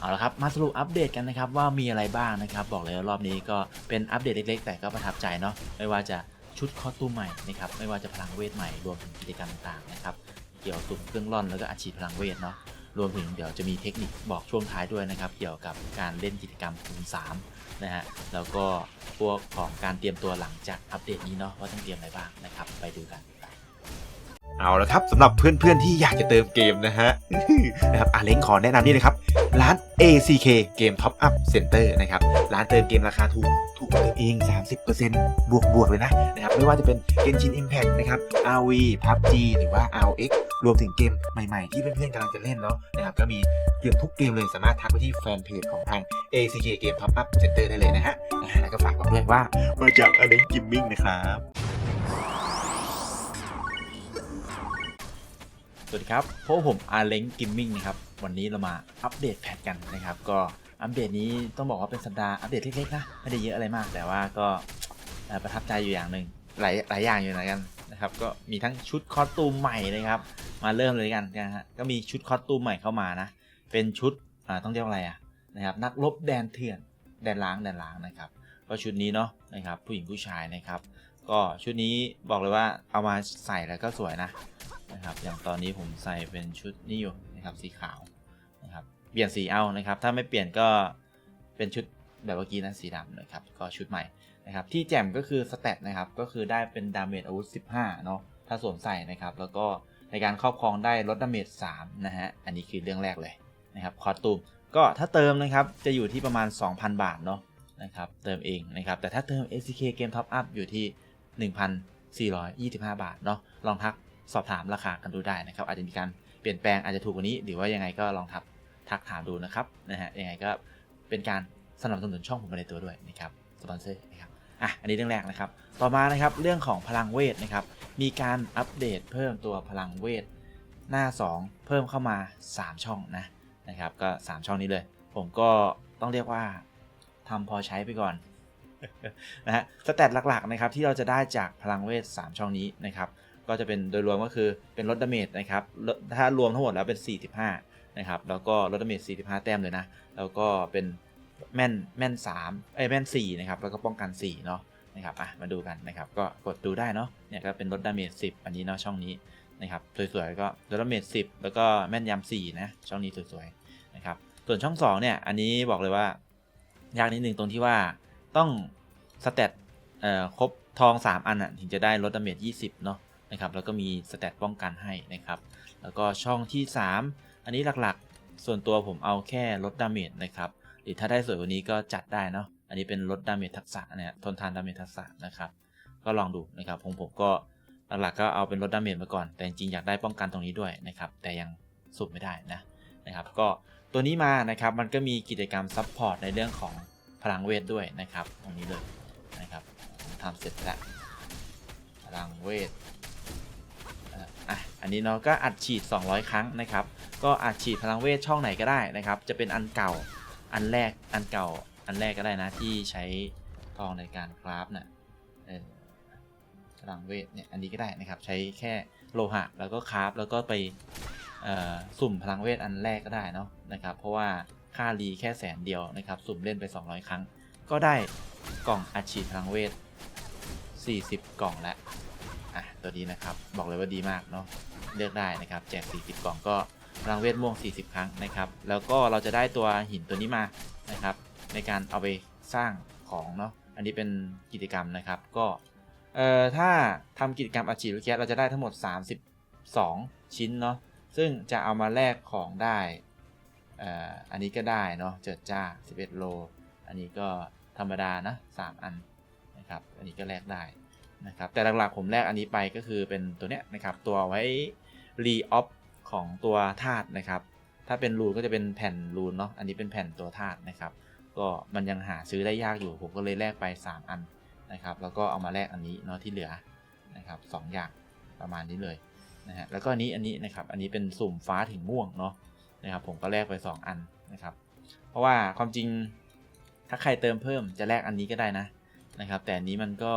เอาละครับมาสรุปอัปเดตกันนะครับว่ามีอะไรบ้างนะครับบอกเลยว่ารอบนี้ก็เป็นอัปเดตเล็กๆ แต่ก็ประทับใจเนาะไม่ว่าจะชุดคอสตูมใหม่นะครับไม่ว่าจะพลังเวทใหม่รวมถึงกิจกรรมต่างๆนะครับเกี่ยวกับสุ่มเครื่องร่อนแล้วก็อาชีพพลังเวทเนาะรวมถึงเดี๋ยวจะมีเทคนิคบอกช่วงท้ายด้วยนะครับ เกี่ยวกับการเล่นกิจกรรมคูณ3นะฮะแล้วก็พวกของการเตรียมตัวหลังจากอัปเดตนี้เนาะว่าต้องเตรียมอะไรบ้างนะครับไปดูกันเอาละครับสำหรับเพื่อนๆที่อยากจะเติมเกมนะฮะนะครับอาเล้งขอแนะนำนี่เลยครับ ร้าน ACK เกม Top Up Center นะครับ ร้านเติมเกมราคาถูก ถูกกว่าเติมเอง 30%บวกบวกเลยนะนะครับ ไม่ว่าจะเป็น Genshin Impact นะครับ RV PUBG หรือว่า RX รวมถึงเกมใหม่ๆ ที่เพื่อนๆกำลังจะเล่นเนาะนะครับ ก็มีเกือบทุกเกมเลยสามารถทักไปที่แฟนเพจของทาง ACK เกม Top Up Center ได้เลยนะฮะ แล้วก็ฝากบอกด้วยว่ามาจากอาเล้งกิมมิ่งนะครับสวัสดีครับพวกผมอาเล้งกิมมิ่งนะครับ วันนี้เรามาอัปเดตแพทกันนะครับ ก็อัปเดตนี้ต้องบอกว่าเป็นสัปดาห์อัปเดตเล็กๆนะไม่ได้เยอะอะไรมาก แต่ว่าก็ประทับใจอยู่อย่างหนึ่งหลายหลายอย่างอยู่เหมือนกันนะครับ ก็มีทั้งชุดคอสตูมใหม่นะครับ มาเริ่มเลยกันนะฮะก็มีชุดคอสตูมใหม่เข้ามานะ เป็นชุดอ่าต้องเรียกว่าอะไรอะนะครับ นักรบแดนเถื่อนแดนล้างแดนล้างนะครับ ก็ชุดนี้เนาะนะครับ ผู้หญิงผู้ชายนะครับ ก็ชุดนี้บอกเลยว่าเอามาใส่แล้วก็สวยนะนะครับ อย่างตอนนี้ผมใส่เป็นชุดนี้อยู่ นะครับสีขาวนะครับเปลี่ยนสีเอานะครับ ถ้าไม่เปลี่ยนก็เป็นชุดแบบเมื่อกี้นะสีดำนะครับก็ชุดใหม่นะครับที่แจ่มก็คือสเตตนะครับก็คือได้เป็นดาเมจอาวุธ 15เนาะถ้าสวมใส่นะครับ แล้วก็ในการครอบครองได้ลดดาเมจ3นะฮะอันนี้คือเรื่องแรกเลยนะครับคอสตูมก็ถ้าเติมนะครับจะอยู่ที่ประมาณ 2,000 บาทเนาะนะครับเติมเองนะครับแต่ถ้าเติม ACK Game Top Up อยู่ที่ 1,425 บาทเนาะลองทักสอบถามราคากันดูได้นะครับอาจจะมีการ ลี่ยนแปลงอาจจะถูกกว่านี้ หรือว่ายังไงก็ลองทักทักถามดูนะครับนะฮะยังไงก็เป็นการสนับสนุนช่องผมไปในตัวด้วยนะครับสปอนเซอร์นะครับอะอันนี้เรื่องแรกนะครับ ต่อมานะครับเรื่องของพลังเวทนะครับ มีการอัปเดตเพิ่มตัวพลังเวท หน้า 2 เพิ่มเข้ามา 3 ช่องนะนะครับ ก็ 3 ช่องนี้เลย ผมก็ต้องเรียกว่าทำพอใช้ไปก่อนนะฮะสแตทหลักๆนะครับที่เราจะได้จากพลังเวท 3 ช่องนี้นะครับ ก็จะเป็นโดยรวมก็คือเป็นลดดาเมจนะครับ ถ้ารวมทั้งหมดแล้วเป็น 45 นะครับ แล้วก็ลดดาเมจ 45 แต้มเลยนะ แล้วก็เป็นแม่นแม่น3เอ้แม่น 4 นะครับ แล้วก็ป้องกัน 4 เนาะนะครับ อะ มาดูกันนะครับ ก็กดดูได้เนาะ เนี่ยก็เป็นลดดาเมจ 10 อันนี้เนาะช่องนี้นะครับ สวยๆ ก็ลดดาเมจ 10 แล้วก็แม่นยำ4นะ ช่องนี้สวยๆ นะครับ ส่วนช่อง 2 เนี่ย อันนี้บอกเลยว่ายากนิดนึงตรงที่ว่าต้องสเตตเอ่อครบทอง 3 อันอะถึงจะได้ลดดาเมจ 20 เนาะ นะครับ แล้วก็มีสเตตป้องกันให้นะครับ แล้วก็ช่องที่ 3 อันนี้หลักๆ ส่วนตัวผมเอาแค่ลดดาเมจนะครับ หรือถ้าได้สวยกว่านี้ก็จัดได้เนาะ อันนี้เป็นลดดาเมจทักษะเนี่ยทนทานดาเมจทักษะนะครับ ก็ลองดูนะครับของผมก็หลักๆก็เอาเป็นลดดาเมจมาก่อน แต่จริงๆอยากได้ป้องกันตรงนี้ด้วยนะครับ แต่ยังสุดไม่ได้นะนะครับ ก็ตัวนี้มานะครับ มันก็มีกิจกรรมซับพอร์ตในเรื่องของพลังเวทด้วยนะครับ ตรงนี้เลยนะครับทำเสร็จแล้วพลังเวท นนี้เนาะก็อัดฉีด 200 ครั้งนะครับ ก็อัดฉีดพลังเวทช่องไหนก็ได้นะครับ จะเป็นอันเก่าอันแรกอันเก่าอันแรกก็ได้นะที่ใช้ทองในการคราฟน่ะเออพลังเวทเนี่ยอันนี้ก็ได้นะครับใช้แค่โลหะแล้วก็คราฟแล้วก็ไปสุ่มพลังเวทอันแรกก็ได้เนาะนะครับ เพราะว่าค่ารีแค่แสนเดียวนะครับ สุ่มเล่นไป 200 ครั้ง ก็ได้กล่องอัดฉีดพลังเวท 40 กล่องแล้วอะตัวนี้นะครับบอกเลยว่าดีมากเนาะ เลือกได้นะครับ แจก 40 กล่องก็พลังเวทม่วง 40 ครั้งนะครับ แล้วก็เราจะได้ตัวหินตัวนี้มานะครับ ในการเอาไปสร้างของเนาะอันนี้เป็นกิจกรรมนะครับก็เอ่อถ้าทำกิจกรรมอาชีพแคสเราจะได้ทั้งหมด 32 ชิ้นเนาะซึ่งจะเอามาแลกของได้เอ่ออันนี้ก็ได้เนาะเจิดจ้า 11 โล อันนี้ก็ธรรมดานะ 3 อันนะครับอันนี้ก็แลกได้นะครับแต่หลักๆผมแรกอันนี้ไปก็คือเป็นตัวเนี้ยนะครับตัวไว้ รีออฟของตัวธาตุนะครับ ถ้าเป็นรูนก็จะเป็นแผ่นรูนเนาะอันนี้เป็นแผ่นตัวธาตุนะครับ ก็มันยังหาซื้อได้ยากอยู่ผมก็เลยแลกไป 3 อันนะครับ แล้วก็เอามาแลกอันนี้เนาะที่เหลือนะครับสองอย่างประมาณนี้เลยนะฮะแล้วก็อันนี้อันนี้นะครับอันนี้เป็นสุ่มฟ้าถึงม่วงเนาะนะครับ ผมก็แลกไป 2 อันนะครับ เพราะว่าความจริงถ้าใครเติมเพิ่มจะแลกอันนี้ก็ได้นะนะครับ แต่อันนี้มันก็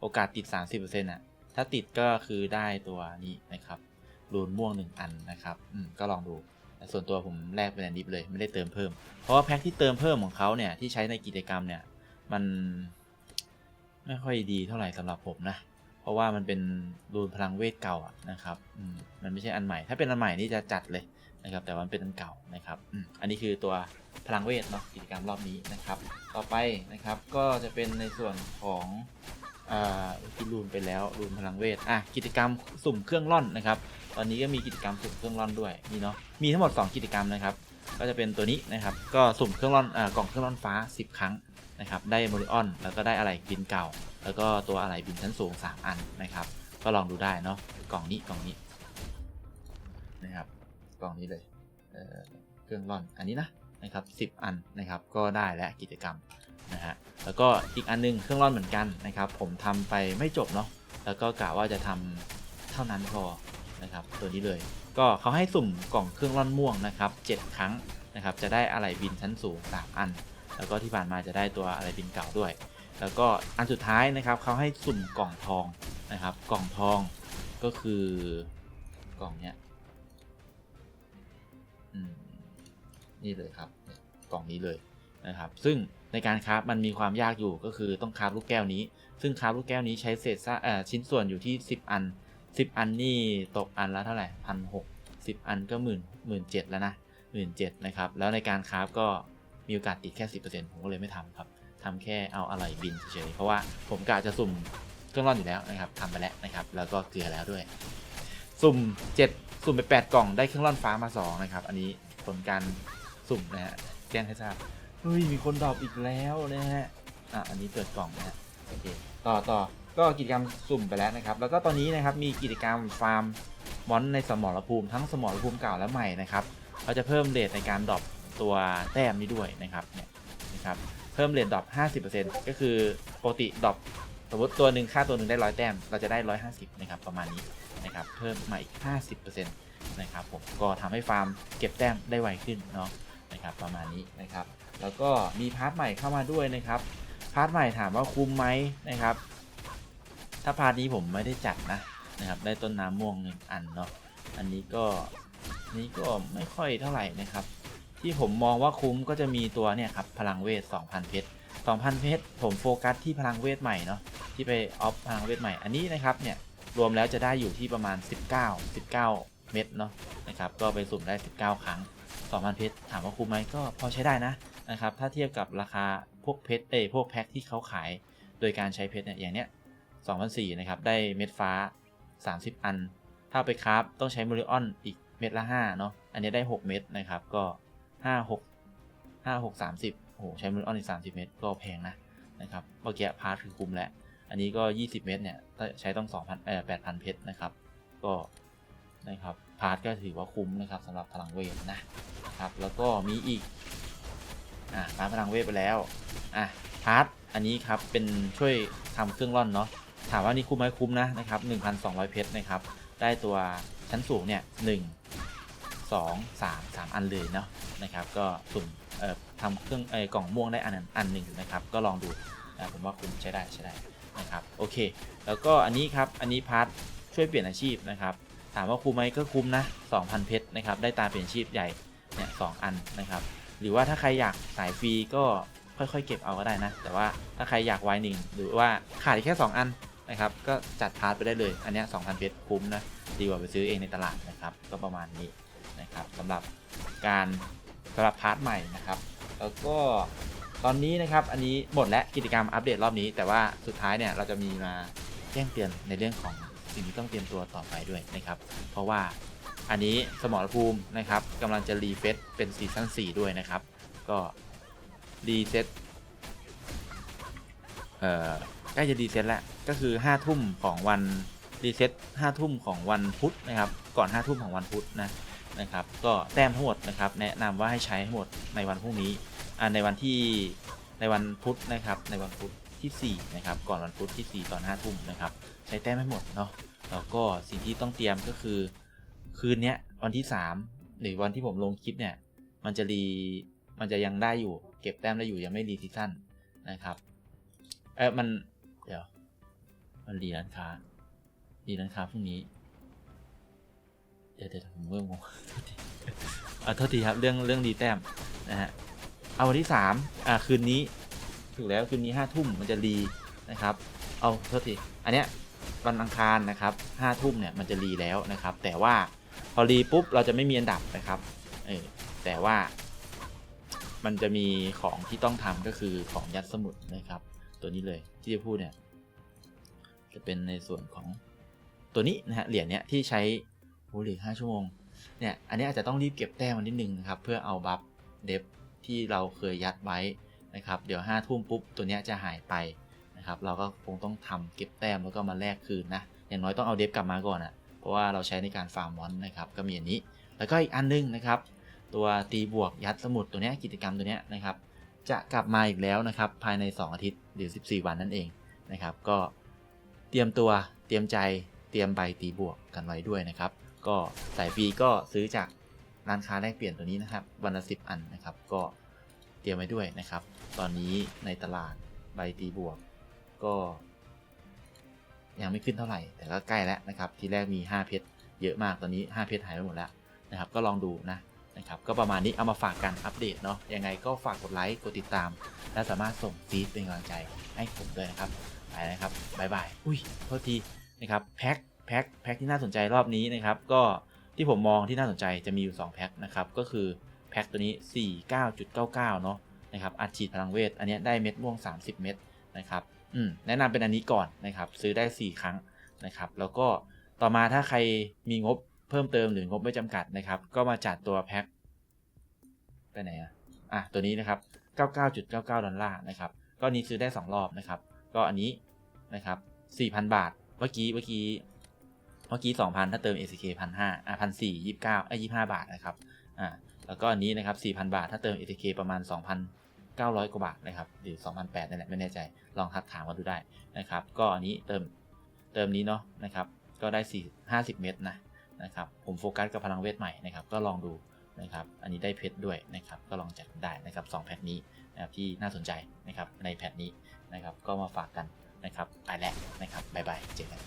โอกาสติด 30%อะถ้าติดก็คือได้ตัวนี้นะครับ รูนม่วง 1 อันนะครับอืมก็ลองดูแต่ส่วนตัวผมแลกเป็นอันดิฟเลยไม่ได้เติมเพิ่ม เพราะว่าแพ็คที่เติมเพิ่มของเขาเนี่ยที่ใช้ในกิจกรรมเนี่ยมันไม่ค่อยดีเท่าไหร่สำหรับผมนะ เพราะว่ามันเป็นรูนพลังเวทเก่าอะนะครับมมันไม่ใช่อันใหม่ ถ้าเป็นอันใหม่นี่จะจัดเลยนะครับ แต่ว่ามันเป็นอันเก่านะครับออันนี้คือตัวพลังเวทเนาะกิจกรรมรอบนี้นะครับ ต่อไปนะครับก็จะเป็นในส่วนของ ที่รูนไปแล้วรูนพลังเวท อะกิจกรรมสุ่มเครื่องร่อนนะครับ ตอนนี้ก็มีกิจกรรมสุ่มเครื่องร่อนด้วยนี่เนาะ มีทั้งหมด 2 กิจกรรมนะครับ ก็จะเป็นตัวนี้นะครับ ก็สุ่มเครื่องร่อนอ่ากล่องเครื่องร่อนฟ้า 10 ครั้งนะครับ ได้โมริออน แล้วก็ได้อะไรบินเก่า แล้วก็ตัวอะไรบินชั้นสูง 3 อันนะครับ ก็ลองดูได้เนาะ กล่องนี้กล่องนี้นะครับ กล่องนี้เลยเเครื่องร่อน อันนี้นะนะครับ 10 อันนะครับ ก็ได้แล้วกิจกรรม นะฮะแล้วก็อีกอันนึงเครื่องร่อนเหมือนกันนะครับ ผมทำไปไม่จบเนาะแล้วก็กะว่าจะทำเท่านั้นพอนะครับ ตัวนี้เลย ก็เขาให้สุ่มกล่องเครื่องร่อนม่วงนะครับ 7 ครั้งนะครับ จะได้อะไรบินชั้นสูง 3 อัน แล้วก็ที่ผ่านมาจะได้ตัวอะไรบินเก่าด้วย แล้วก็อันสุดท้ายนะครับเขาให้สุ่มกล่องทองนะครับ กล่องทองก็คือกล่องเนี้ยนี่เลยครับ กล่องนี้เลยนะครับ ซึ่ง ในการคราฟมันมีความยากอยู่ก็คือต้องคราฟลูกแก้วนี้ ซึ่งคราฟลูกแก้วนี้ใช้เศษซากเอ่อชิ้นส่วนอยู่ที่ 10 อัน 10 อันนี่ตกอันละเท่าไหร่พันหกสิบอันก็หมื่นหมื่นเจ็ดแล้วนะหมื่นเจ็ดนะครับ แล้วในการคราฟก็มีโอกาสติดแค่สิบเปอร์เซ็นต์ผมก็เลยไม่ทำครับทำแค่เอาอะไรบินเฉยๆเพราะว่าผมกะจะสุ่มเครื่องร่อนอยู่แล้วนะครับทำไปแล้วนะครับ แล้วก็เกลือแล้วด้วย สุ่ม7สุ่มไป8กล่องได้เครื่องร่อนฟ้ามา2นะครับ อันนี้ผลการสุ่มนะฮะแจ้งให้ทราบ ฮ้ยมีคนดรอปอีกแล้วนะฮะอะอันนี้เปิดกล่องนะฮะโอเคต่อต่อก็กิจกรรมสุ่มไปแล้วนะครับ แล้วก็ตอนนี้นะครับมีกิจกรรมฟาร์มมอนในสมรภูมิทั้งสมรภูมิเก่าและใหม่นะครับเราจะเพิ่มเรทในการดรอปตัวแต้มนี้ด้วยนะครับเนี่ยนะครับเพิ่มเรทดรอป50%ก็คือปกติดรอปสมมติตัวหนึ่งค่าตัวหนึ่งได้ร้อยแต้มเราจะได้ 150นะครับประมาณนี้นะครับเพิ่มมาอีก 50%นะครับผมก็ทำให้ฟาร์มเก็บแต้มได้ไวขึ้นเนาะ นะครับประมาณนี้นะครับ แล้วก็มีพาร์ทใหม่เข้ามาด้วยนะครับ พาร์ทใหม่ถามว่าคุ้มไหมนะครับ ถ้าพาร์ทนี้ผมไม่ได้จัดนะนะครับ ได้ต้นน้ำม่วงหนึ่งอันเนาะ อันนี้ก็นี้ก็ไม่ค่อยเท่าไหร่นะครับ ที่ผมมองว่าคุ้มก็จะมีตัวเนี่ยครับพลังเวท 2,000 เพชร 2,000 เพชร ผมโฟกัสที่พลังเวทใหม่เนาะที่ไปออฟพลังเวทใหม่ อันนี้นะครับเนี่ยรวมแล้วจะได้อยู่ที่ประมาณ 19 19 เม็ดเนาะนะครับ ก็ไปสุ่มได้ 19 ครั้ง 2,000เพชรถามว่าคุ้มไหมก็พอใช้ได้นะนะครับถ้าเทียบกับราคาพวกเพชรเอยพวกแพ็คที่เขาขายโดยการใช้เพชรเนี่ยอย่างเนี้ย2,004นสี่นะครับได้เม็ดฟ้า 30 อัน ถ้าไปคราฟต้องใช้โมริออนอีกเม็ดละ5เนาะอันนี้ได้ 6 เม็ดนะครับก็ 5 6 5 6 30โอ้โหใช้โมริออนอีก 30 เม็ดก็แพงนะนะครับเมื่อกี้พาร์ทคือคุ้มแล้วอันนี้ก็ 20 เมตรเนี่ยใช้ต้อง2,000เอ่อ8,000 เพชรนะครับก็นะครับพาร์ทก็ถือว่าคุ้มนะครับสำหรับพลังเวทนะ นะครับ แล้วก็มีอีกอะพาร์ทพลังเวทไปแล้วอะพาร์ทอันนี้ครับเป็นช่วยทำเครื่องร่อนเนาะถามว่านี่คุ้มไหมคุ้มนะนะครับ1,200 เพชรนะครับ ได้ตัวชั้นสูงเนี่ย1 2 3 3อันเลยเนาะนะครับ ก็สุ่มเอ่อทำเครื่องเอ่อกล่องม่วงได้อันอันหนึ่งนะครับ ก็ลองดูนะผมว่าคุ้มใช้ได้ใช้ได้นะครับโอเค แล้วก็อันนี้ครับอันนี้พาร์ทช่วยเปลี่ยนอาชีพนะครับ ถามว่าคุ้มไหมก็คุ้มนะ2,000 เพชรนะครับ ได้ตาเปลี่ยนอาชีพใหญ่ เนี่ยสอันนะครับ หรือว่าถ้าใครอยากสายฟรีก็ค่อยๆ เก็บเอาก็ได้นะ แต่ว่าถ้าใครอยากไวหนึ่งหรือว่าขาดแค่ 2 อันนะครับ ก็จัดพาร์ทไปได้เลย อันนี้ย2,000เพชรคุ้มนะ ดีกว่าไปซื้อเองในตลาดนะครับ ก็ประมาณนี้นะครับสำหรับการสำหรับพาร์ทใหม่นะครับ แล้วก็ตอนนี้นะครับ อันนี้หมดและกิจกรรมอัปเดตรอบนี้ แต่ว่าสุดท้ายเนี่ยเราจะมีมาแจ้งเตือนในเรื่องของสิ่งที่ต้องเตรียมตัวต่อไปด้วยนะครับ เพราะว่า อันนี้สมรภูมินะครับกำลังจะรีเฟซเป็นซีซั่น4ด้วยนะครับ ก็รีเซ็ตเอ่อใกล้จะรีเซ็ตแล้ว ก็คือ5ทุ่มของวันรีเซ็ต5ทุ่มของวันพุธนะครับ ก่อน5ทุ่มของวันพุธนะนะครับ ก็แต้มทั้งหมดนะครับ แนะนำว่าให้ใช้ให้หมดในวันพรุ่งนี้อ่าในวันที่ในวันพุธนะครับ ในวันพุธที่4นะครับ ก่อนวันพุธที่ 4 ตอน5ทุ่มนะครับ ใช้แต้มให้หมดเนาะ แล้วก็สิ่งที่ต้องเตรียมก็คือ คืนเนี้ยวันที่3หรือวันที่ผมลงคลิปเนี่ย มันจะรีมันจะยังได้อยู่ เก็บแต้มได้อยู่ยังไม่รีซีซั่นนะครับเออมันเดี๋ยว มันรีร้านค้ารีร้านค้าพรุ่งนี้ เดี๋ยวเดี๋ยวผมเริ่มงงอเออโทษทีครับเรื่องเรื่องดีแต้มนะฮะเอาวันที่สามอ่าคืนนี้ถูกแล้วคืนนี้ห้าทุ่มมันจะรีนะครับ เอาโทษทีอันเนี้ยวันอังคารนะครับห้าทุ่มเนี่ยมันจะรีแล้วนะครับ แต่ว่า พอรีปุ๊บเราจะไม่มีอันดับนะครับเออแต่ว่ามันจะมีของที่ต้องทำก็คือของยัดสมุดนะครับ ตัวนี้เลยที่จะพูดเนี่ยจะเป็นในส่วนของตัวนี้นะฮะเหรียญเนี้ยที่ใช้โอ้เหรียญห้าชั่วโมงเนี่ยอันนี้อาจจะต้องรีบเก็บแต้มมันนิดนึงนะครับเพื่อเอาบัฟเดฟที่เราเคยยัดไว้นะครับเดี๋ยวห้าทุ่มปุ๊บตัวนี้จะหายไปนะครับเราก็คงต้องทำเก็บแต้มแล้วก็มาแลกคืนนะอย่างน้อยต้องเอาเดฟกลับมาก่อนอะ่ะ ราะว่าเราใช้ในการฟาร์มมอนนะครับก็มีอันนี้ แล้วก็อีกอันนึงนะครับ ตัวตีบวกยัดสมุดตัวนี้กิจกรรมตัวนี้นะครับ จะกลับมาอีกแล้วนะครับ ภายใน 2 อาทิตย์หรือ 14 วันนั่นเองนะครับ ก็เตรียมตัวเตรียมใจเตรียมใบตีบวกกันไว้ด้วยนะครับ ก็สายฟรีก็ซื้อจากร้านค้าแลกเปลี่ยนตัวนี้นะครับวันละสิบอันนะครับ ก็เตรียมไว้ด้วยนะครับ ตอนนี้ในตลาดใบตีบวก ก็ ยังไม่ขึ้นเท่าไหร่ แต่ก็ใกล้แล้วนะครับ ทีแรกมี 5 เพชรเยอะมาก ตอนนี้ 5 เพชรหายไปหมดแล้วนะครับ ก็ลองดูนะนะครับ ก็ประมาณนี้เอามาฝากกันอัปเดตเนาะ ยังไงก็ฝากกดไลค์ กดติดตาม และสามารถส่งฟีดเป็นกำลังใจให้ผมด้วยนะครับ ไปนะครับบายบาย อุ้ย โทษทีนะครับ แพ็ค แพ็ค แพ็คที่น่าสนใจรอบนี้นะครับ ก็ที่ผมมองที่น่าสนใจจะมีอยู่ 2 แพ็คนะครับ ก็คือแพ็คตัวนี้ 49.99 เนาะนะครับ อัดฉีดพลังเวท อันนี้ได้เม็ดม่วง 30 เม็ดนะครับ แนะนำเป็นอันนี้ก่อนนะครับ ซื้อได้ 4 ครั้งนะครับ แล้วก็ต่อมาถ้าใครมีงบเพิ่มเติมหรืองบไม่จำกัดนะครับ ก็มาจัดตัวแพ็คไปไหนอะอะตัวนี้นะครับ 99.99 ดอลลาร์นะครับ ก็นี้ซื้อได้ 2 รอบนะครับ ก็อันนี้นะครับ 4,000 บาท เมื่อกี้เมื่อกี้เมื่อกี้ 2,000 ถ้าเติม ACK 1,500อะ1,400 29เอ้ย25 บาทนะครับอ่าแล้วก็อันนี้นะครับ 4,000 บาท ถ้าเติม ATK ประมาณ 900 กว่าบาทนะครับหรือ2,800นั่นแหละไม่แน่ใจลองทักถามมาดูได้นะครับ ก็อันนี้เติมเติมนี้เนาะนะครับก็ได้ 4 50 เม็ดนะนะครับผมโฟกัสกับพลังเวทใหม่นะครับก็ลองดูนะครับอันนี้ได้เพชรด้วยนะครับก็ลองจัดได้นะครับ2แพ็คนี้นะครับที่น่าสนใจนะครับในแพ็คนี้นะครับก็มาฝากกันนะครับไปแล้วนะครับบ๊ายบายเจอกัน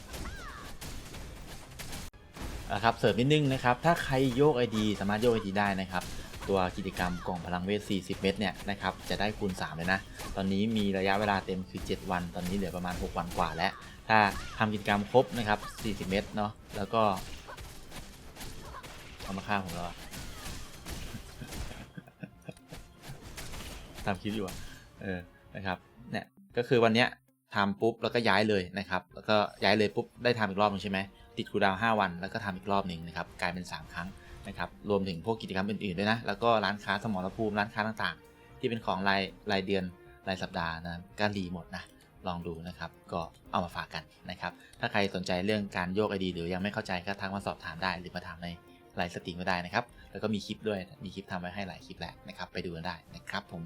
นะครับเสริมนิดนึงนะครับถ้าใครโยก ID สามารถโยก ID ได้นะครับ ตัวกิจกรรมกล่องพลังเวท 40 เม็ดเนี่ยนะครับจะได้คูณ 3 เลยนะ ตอนนี้มีระยะเวลาเต็มคือ 7 วัน ตอนนี้เหลือประมาณ 6 วันกว่าแล้ว ถ้าทำกิจกรรมครบนะครับ 40 เม็ดเนาะแล้วก็เอามาฆ่าผมแล้วอะทำคลิปอยู่อะเออนะครับเนี่ยก็คือวันเนี้ยทำปุ๊บแล้วก็ย้ายเลยนะครับ แล้วก็ย้ายเลยปุ๊บได้ทำอีกรอบหนึงใช่ไหมติดคูดาว5วันแล้วก็ทำอีกรอบหนึ่งนะครับ กลายเป็น 3 ครั้ง นะครับรวมถึงพวกกิจกรรมอื่นๆด้วยนะ แล้วก็ร้านค้าสมรภูมิร้านค้าต่างๆ ที่เป็นของรายรายเดือนรายสัปดาห์นะก็รีหมดนะลองดูนะครับ ก็เอามาฝากกันนะครับ ถ้าใครสนใจเรื่องการโยกไอดีหรือยังไม่เข้าใจก็ทักมาสอบถามได้ หรือมาถามในไลน์สตรีมก็ได้นะครับ แล้วก็มีคลิปด้วยมีคลิปทำไว้ให้หลายคลิปแหละนะครับ ไปดูกันได้นะครับผม